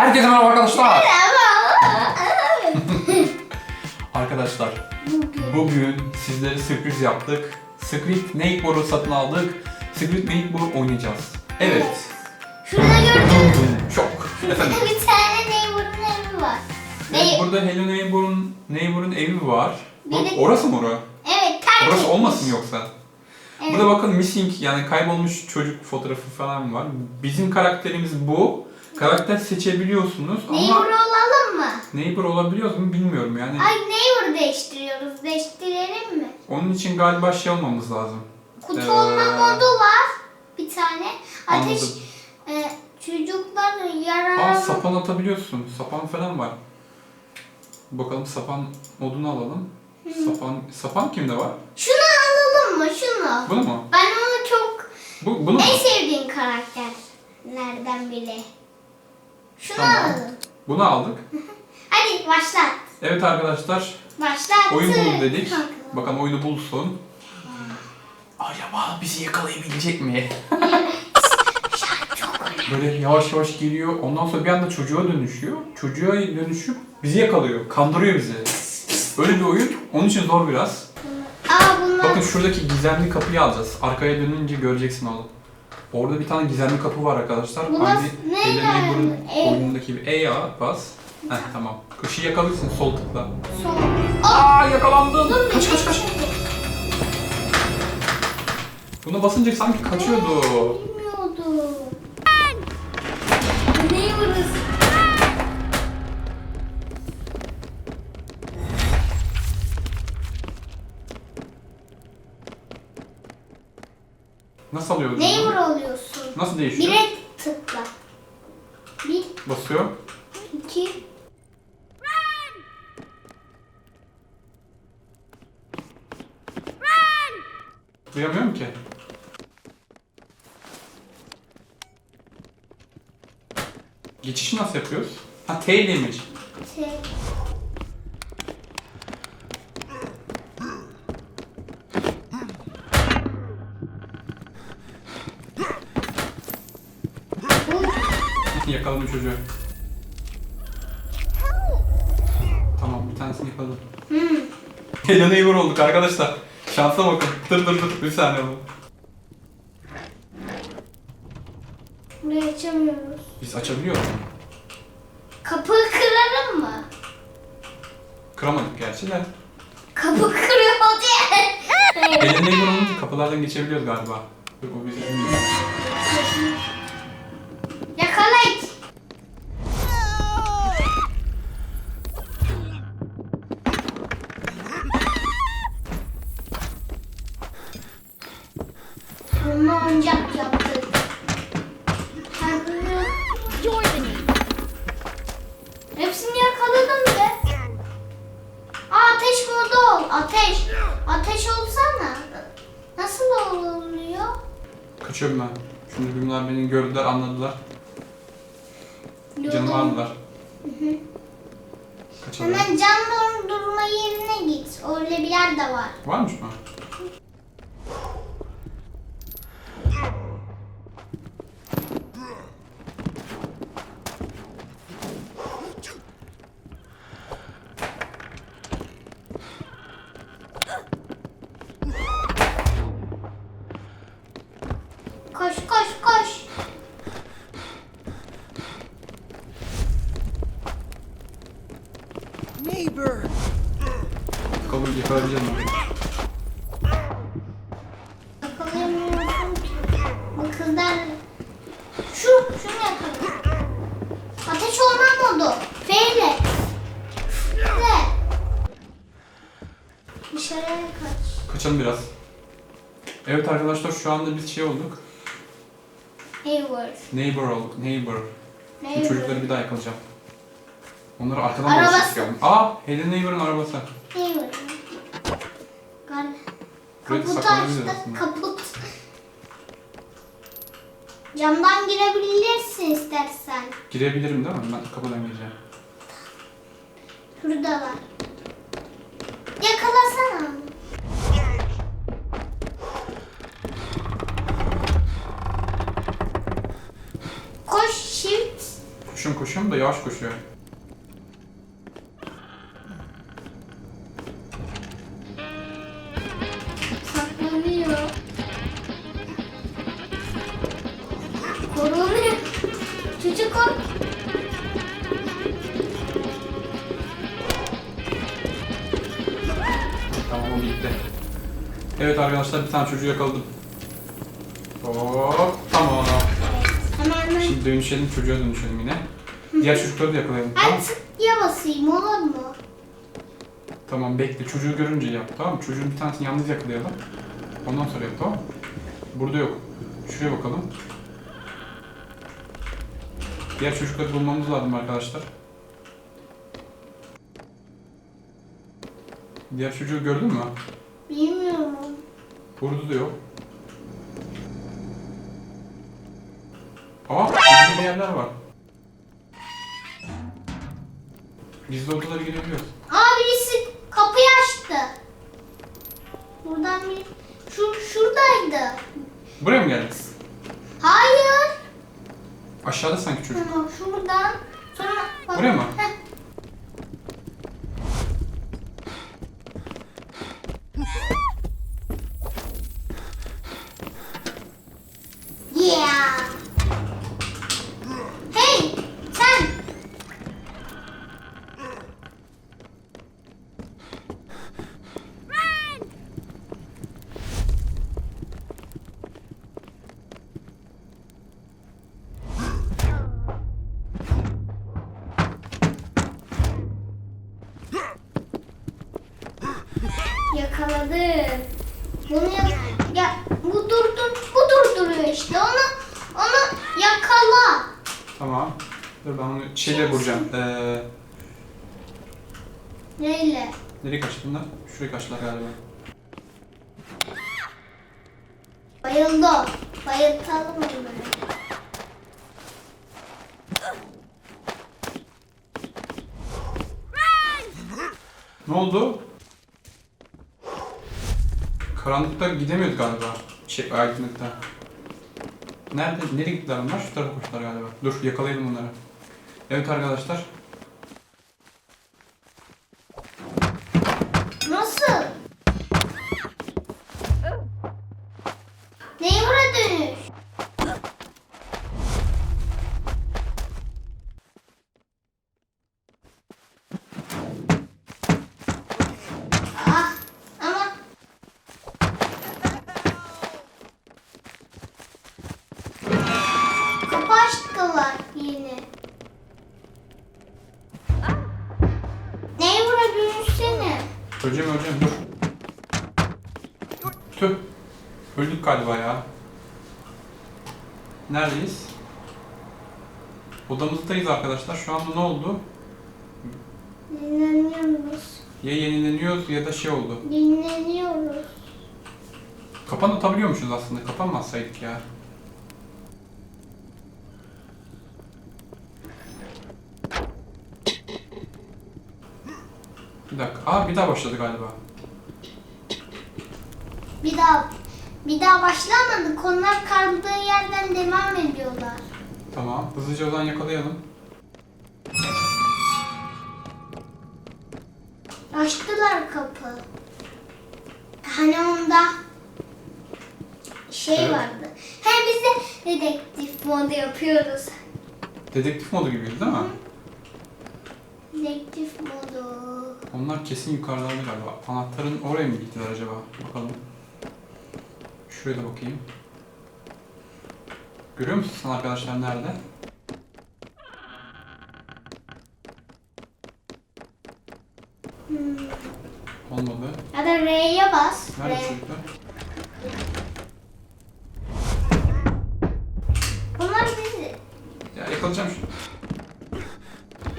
Herkese merhaba arkadaşlar. Arkadaşlar Bugün sizlere sürpriz yaptık. Squid Neighbor'u satın aldık. Squid Neighbor oynayacağız. Evet. şurada gördüm. Çok. Efendim. bir tane neighbor'un evi var. Evet, burada Hello Neighbor'un Neighbor'un evi var. Bak, Bir de- orası mı orası? Evet terk Orası olmasın yoksa? Evet. Burada bakın missing yani kaybolmuş çocuk fotoğrafı falan var. Bizim karakterimiz bu. Karakter seçebiliyorsunuz ama Neighbor olalım mı? neighbor olabiliyoruz mu bilmiyorum yani. Ay neighbor değiştiriyoruz. Değiştirelim mi? Onun için galiba şey olmamız lazım. Kutu Ee, olma modu var. Bir tane. Ateş Anladım. e, çocuklar yarar. Aa sapan atabiliyorsun. Sapan falan var. Bakalım sapan modunu alalım. Sapan sapan kimde var? Şunu alalım mı? Şunu. Bunu mu? Ben onu çok Bu bunu mu? en sevdiğim karakterlerden biri. Şunu Tamam. alalım. Bunu aldık. Hadi başlat. Evet arkadaşlar Başlat. oyun bul dedik. Bakalım oyunu bulsun. Acaba bizi yakalayabilecek mi? Böyle yavaş yavaş geliyor. Ondan sonra bir anda çocuğa dönüşüyor. Çocuğa dönüşüp bizi yakalıyor. Kandırıyor bizi. Böyle bir oyun. Onun için zor biraz. Aa bunlar. Bakın şuradaki gizemli kapıyı alacağız. Arkaya dönünce göreceksin oğlum. Orada bir tane gizemli kapı var arkadaşlar. Bu Aynı nasıl- ne yani? E- oyunundaki gibi. E ya bas. Heh tamam. Işığı yakalırsın sol tıkla. Son. Aa yakalandın. Dur, Kaç kaç kaç. Buna basınca sanki kaçıyordu. Bilmiyordum. Neyi burası? Nasıl alıyoruz? bunu? Neyi oluyorsun? Nasıl değişiyor? Bire tıkla. Bir, Basıyor. iki, Duyamıyorum ki. Geçişi nasıl yapıyoruz? Ha T demiş. T. Bu Yakaladım çocuğu. Tamam bir tanesini yakaladım. Hmm. Hello Neighbor olduk arkadaşlar. Şansa bakın. Dur dur dur. Bir saniye oğlum. Burayı açamıyoruz. Biz açabiliyor muyuz? Kapı kırarım mı? Kıramadık gerçi de. Kapı kırıyor diye. Hello Neighbor olunca kapılardan geçebiliyoruz galiba. Dur o bizi bilmiyor. Kaçıyorum ben. Şimdi bunlar beni gördüler anladılar. Canımı aldılar. Kaçalım. Hemen can dondurma yerine git. Öyle bir yer de var. Varmış mı? Yakalayamıyorum ki. Bu kızlar... Şu, şunu yakala. Ateş olma modu. F ile. F. Dışarıya kaç. Kaçalım biraz. Evet arkadaşlar şu anda biz şey olduk. Hayward. Neighbor olduk. Neighbor. Bu Hayward. çocukları bir daha yakalayacağım. Onları arkadan Arabası. dolaşıp geldim. Aa, Hello Neighbor'ın arabası. Hayward. Buraya Kaputu saklanabiliriz açtı. aslında. Kaput. Camdan girebilirsin istersen. Girebilirim değil mi? Ben kapıdan gireceğim. Şuradalar. Yakalasana. Koş shift. Koşun koşun. da yavaş koşuyor. Tamam gitti. Evet arkadaşlar bir tane çocuğu yakaladım. Hop tamam. Hemen hemen. Şimdi dönüşelim çocuğa dönüşelim yine. Diğer çocukları da yakalayalım tamam Ben tıklıya basayım olur mu? Tamam bekle çocuğu görünce yap tamam mı? Çocuğun bir tanesini yalnız yakalayalım. Ondan sonra yap tamam mı? Burada yok. Şuraya bakalım. Diğer çocukları bulmamız lazım arkadaşlar. Diğer çocuğu gördün mü? Bilmiyorum. Burada da yok. Aa, gizli yerler var. Gizli odalara girebiliyoruz. Aa birisi kapıyı açtı. Buradan bir... Şu, şuradaydı. Buraya mı geldiniz? Hayır. Aşağıda sanki çocuk. Tamam şuradan. Sonra... bak- Buraya mı? Yakaladım. Bunu ya, ya bu durdur bu durduruyor işte onu onu yakala. Tamam. Dur ben onu şeyle vuracağım. Ee, Neyle? nereye kaçtı bunlar? Şuraya kaçtılar galiba. Bayıldı. o. Bayıltalım onları. Ne oldu? Karanlıkta gidemiyoruz galiba. Şey, aydınlıkta. Nerede? Nereye gittiler onlar? Şu tarafa koştular galiba. Dur yakalayalım onları. Evet arkadaşlar. Galiba ya. Neredeyiz? Odamızdayız arkadaşlar. Şu anda ne oldu? Dinleniyoruz. Ya yenileniyoruz ya da şey oldu. Dinleniyoruz. Kapan atabiliyormuşuz aslında. Kapanmazsaydık ya. Bir dakika. Aa bir daha başladı galiba. Bir daha bir daha başlamadık. Onlar kaldığı yerden devam ediyorlar. Tamam. Hızlıca o zaman yakalayalım. Açtılar kapı. Hani onda şey Evet. vardı. Hem biz de dedektif modu yapıyoruz. Dedektif modu gibiyiz değil mi? Dedektif modu. Onlar kesin yukarılarda galiba. Anahtarın oraya mı gittiler acaba? Bakalım. Şuraya da bakayım. Görüyor musun sen arkadaşlar nerede? Hmm. Olmadı. Ya da R'ye bas. Nerede R. çocuklar? Bunlar bizi. Ya yakalayacağım şunu.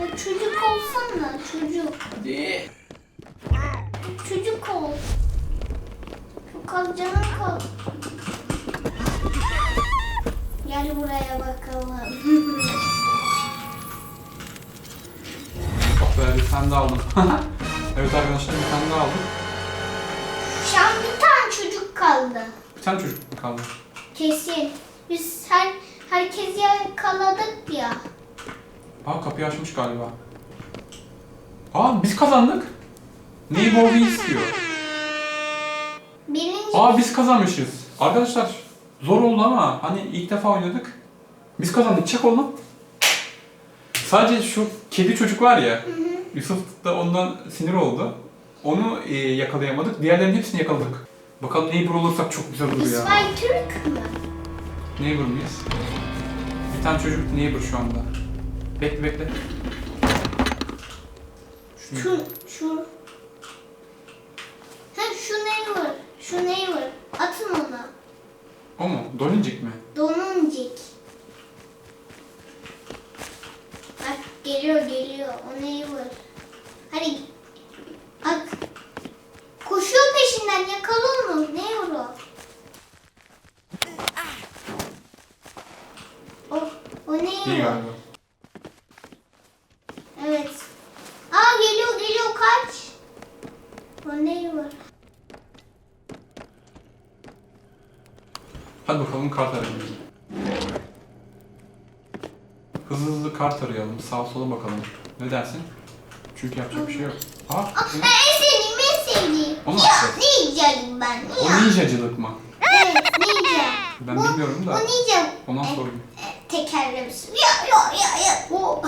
Ya çocuk olsana çocuk. Hadi. Gel buraya bakalım. Bak böyle bir tane daha aldım. evet arkadaşlar bir tane daha aldım. Şu an bir tane çocuk kaldı. Bir tane çocuk mu kaldı? Kesin. Biz her herkesi yakaladık ya. Aa kapıyı açmış galiba. Aa biz kazandık. Neighbor istiyor. Birinci Aa biz kazanmışız. Arkadaşlar zor oldu ama hani ilk defa oynadık. Biz kazandık. Çek oğlum. Sadece şu kedi çocuk var ya. Yusuf da ondan sinir oldu. Onu e, yakalayamadık. Diğerlerinin hepsini yakaladık. Bakalım neighbor olursak çok güzel olur ya. İsmail Türk mü? Neighbor muyuz? Bir tane çocuk neighbor şu anda. Bekle bekle. Şunu- Şu, şu. Ha şu neighbor. Şu neighbor. Atın ona. O mu? Dolincik mi? Donuncik. Bak geliyor geliyor. O neighbor. Hadi. Bak. Koşuyor peşinden yakala onu. Neighbor o. O, o İyi neighbor. galiba. Evet. Aa geliyor geliyor kaç. O neighbor. Hadi bakalım kart arayalım. Hızlı hızlı kart arayalım. Sağa sola bakalım. Ne dersin? Çünkü yapacak bir şey yok. Aa, Aa, bu ne? en sevdiğim en sevdiğim. Onu ya atacağız. ninjayım ben. o Ya. ninjacılık mı? Evet ninja. Ben Bu- bilmiyorum da. O ninja. Ondan e, sorayım. e, tekerlemesi. Ya ya ya ya. Bu.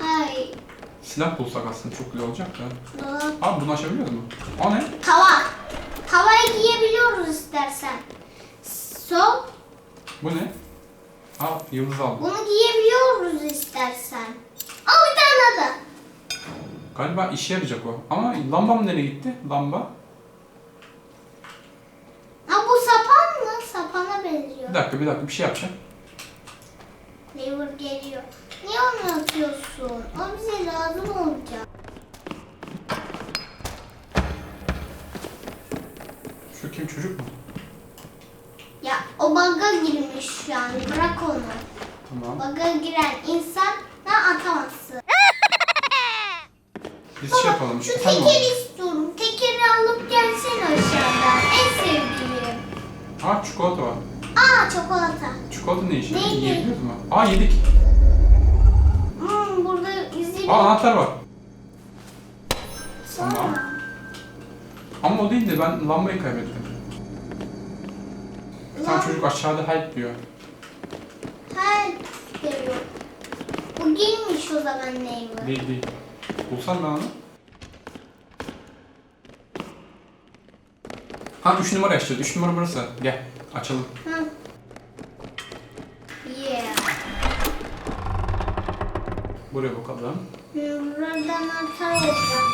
Ay. Silah bulsak aslında çok güzel olacak da. dolap. Abi bunu açabiliyor mu? O ne? Tava. Tavayı giyebiliyoruz istersen. Sol. Bu ne? Aa yıldız aldım. Bunu giyebiliyoruz istersen. Al bir tane daha. Galiba işe yarayacak o. Ama lambam nereye gitti? Lamba. Ha bu sapan mı? Sapana benziyor. Bir dakika bir dakika bir şey yapacağım. Lever geliyor. Niye onu atıyorsun? O bize lazım olacak. Şu kim çocuk mu? O bug'a girmiş an. Bırak onu. Tamam. Bug'a giren insan ne atamazsın. Biz şey yapalım. Şu tekeri istiyorum. Tekeri alıp gelsene aşağıdan. En sevdiğim. Aa çikolata var. Aa çikolata. Çikolata ne işi? Ne? Yiyebiliyoruz mu? Aa yedik. Hmm, burada izi Aa anahtar var. sonra. tamam. Ama o değil de ben lambayı kaybettim. Lan, çocuk aşağıda help diyor. Help geliyor. Bu giymiş o zaman neymi? Değil değil. Bulsam ben onu. Ha 3 numara açtı. 3 numara burası. Gel açalım. Hı. Yeah. Buraya bakalım. Buradan atar olacak.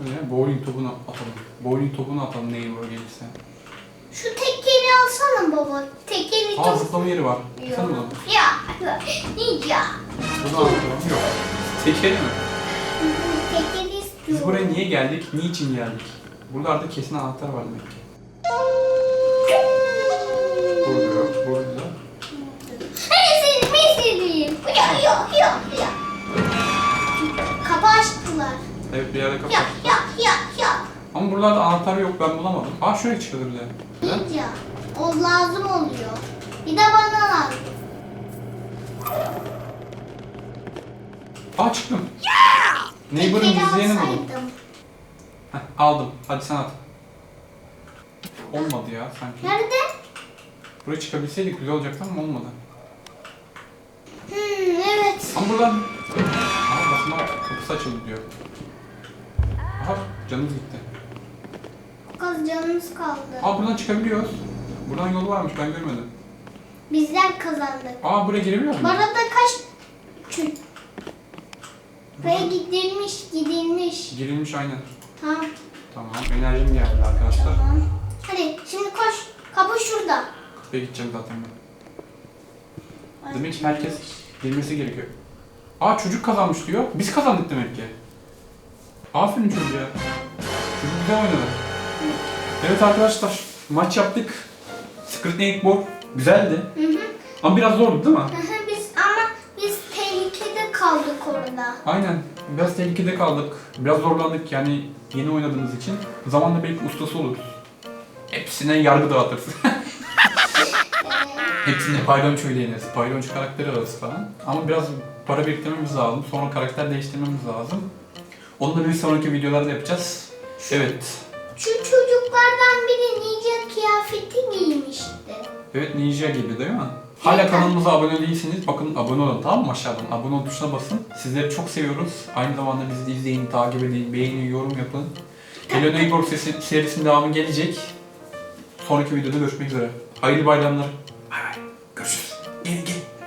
Bu ne? Bowling topunu atalım. Bowling topunu atalım neyin var gelirse. Şu tekeri alsana baba. Tekeri Aa çok... zıplama yeri var. Sen bunu. Ya. Burada anahtar var. Yok. Tekeri mi? Tekeri Biz istiyorum. buraya niye geldik? Niçin geldik? Buralarda kesin anahtar var demek ki. Burada yok. Burada. En sevdiğim. Ya ya ya ya. Kapı açtılar. Evet bir yerde kapı. Ya ya ya ya. Ama buralarda anahtar yok ben bulamadım. Aa şuraya çıkılır bir de. Neden? Ninja. O lazım oluyor. Bir de bana lazım. Aa çıktım. Neighbor'ın Tekeri gizleyeni buldum. alsaydım. Heh, aldım. Hadi sen at. Olmadı ya sanki. Nerede? Buraya çıkabilseydik güzel olacaktı ama olmadı. Hmm, evet. Ama buradan... Aa basma kapısı açıldı diyor. Aha canımız gitti. Çok az canımız kaldı. Aa buradan çıkabiliyoruz. Buradan yolu varmış ben görmedim. Bizler kazandık. Aa buraya girebiliyor muyum? arada kaç... Çü- Buraya gidilmiş, gidilmiş. Girilmiş aynen. Tamam, Tamam enerjim geldi arkadaşlar. tamam. Hadi şimdi koş. Kapı şurada. Kapıya gideceğim zaten ben. Demek ki herkes girmesi gerekiyor. Aa çocuk kazanmış diyor. Biz kazandık demek ki. Aferin çocuğa. Çocuk güzel oynadı. Evet arkadaşlar maç yaptık. Secret Nate Ball güzeldi. Hı hı. Ama biraz zordu değil mi? Hı hı, biz ama biz tehlikede kaldık orada. Aynen. Biraz tehlikede kaldık. Biraz zorlandık yani yeni oynadığımız için. Zamanla belki ustası oluruz. Hepsine yargı dağıtırız. Hepsini paylonço ile yeneriz. Paylonço karakteri arası falan. Ama biraz para biriktirmemiz lazım. Sonra karakter değiştirmemiz lazım. Onu da bir sonraki videolarda yapacağız. Evet. Şu çocuklardan biri ninja kıyafeti giymişti. Evet Ninja gibi değil mi? Hala kanalımıza abone değilseniz bakın abone olun tamam mı aşağıdan? Abone ol tuşuna basın. Sizleri çok seviyoruz. Aynı zamanda bizi de izleyin, takip edin, beğenin, yorum yapın. Hello Neighbor sesi, serisinin devamı gelecek. Sonraki videoda görüşmek üzere. Hayırlı bayramlar.